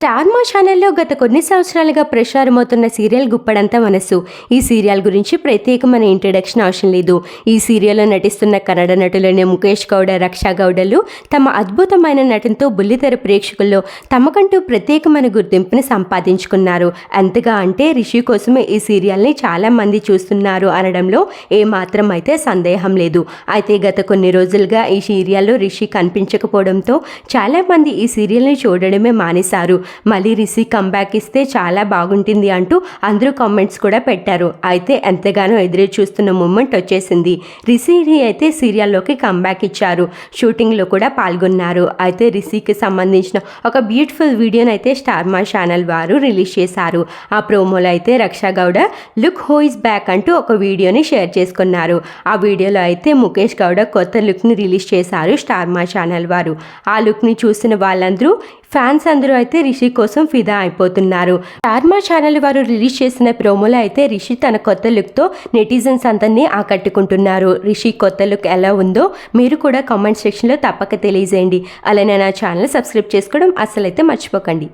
Star మా ఛానల్లో గత కొన్ని సంవత్సరాలుగా ప్రసారమవుతున్న సీరియల్ గుప్పడంత మనసు ఈ సీరియల్ గురించి ప్రత్యేకమైన ఇంట్రడక్షన్ అవసరం లేదు. ఈ సీరియల్లో నటిస్తున్న కన్నడ నటులైన ముఖేష్ గౌడ రక్షా గౌడలు తమ అద్భుతమైన నటనతో బుల్లితెర ప్రేక్షకుల్లో తమకంటూ ప్రత్యేకమైన గుర్తింపుని సంపాదించుకున్నారు. అంతగా అంటే రిషి కోసమే ఈ సీరియల్ని చాలామంది చూస్తున్నారు అనడంలో ఏమాత్రం అయితే సందేహం లేదు. అయితే గత కొన్ని రోజులుగా ఈ సీరియల్లో రిషి కనిపించకపోవడంతో చాలామంది ఈ సీరియల్ని చూడడమే మానేశారు. మళ్ళీ రిసి కంబ్యాక్ ఇస్తే చాలా బాగుంటుంది అంటూ అందరూ కామెంట్స్ కూడా పెట్టారు. అయితే ఎంతగానో ఎదురు చూస్తున్న మూమెంట్ వచ్చేసింది. రిసిని అయితే సీరియల్లోకి కంబ్యాక్ ఇచ్చారు. షూటింగ్లో కూడా పాల్గొన్నారు. అయితే రిసికి సంబంధించిన ఒక బ్యూటిఫుల్ వీడియోని అయితే స్టార్ మా ఛానల్ వారు రిలీజ్ చేశారు. ఆ ప్రోమోలో అయితే Raksha Gowda look who is back అంటూ ఒక వీడియోని షేర్ చేసుకున్నారు. ఆ వీడియోలో అయితే ముఖేష్ గౌడ కొత్త లుక్ని రిలీజ్ చేశారు స్టార్ మా ఛానల్ వారు. ఆ లుక్ని చూసిన వాళ్ళందరూ ఫ్యాన్స్ అందరూ అయితే రిషి కోసం ఫిదా అయిపోతున్నారు. టార్మా ఛానల్ వారు రిలీజ్ చేసిన ప్రోమోలో అయితే రిషి తన కొత్త లుక్తో నెటిజన్స్ అందరినీ ఆకట్టుకుంటున్నారు. రిషి కొత్త లుక్ ఎలా ఉందో మీరు కూడా కామెంట్ సెక్షన్లో తప్పక తెలియజేయండి. అలానే నా ఛానల్ సబ్స్క్రైబ్ చేసుకోవడం అసలైతే మర్చిపోకండి.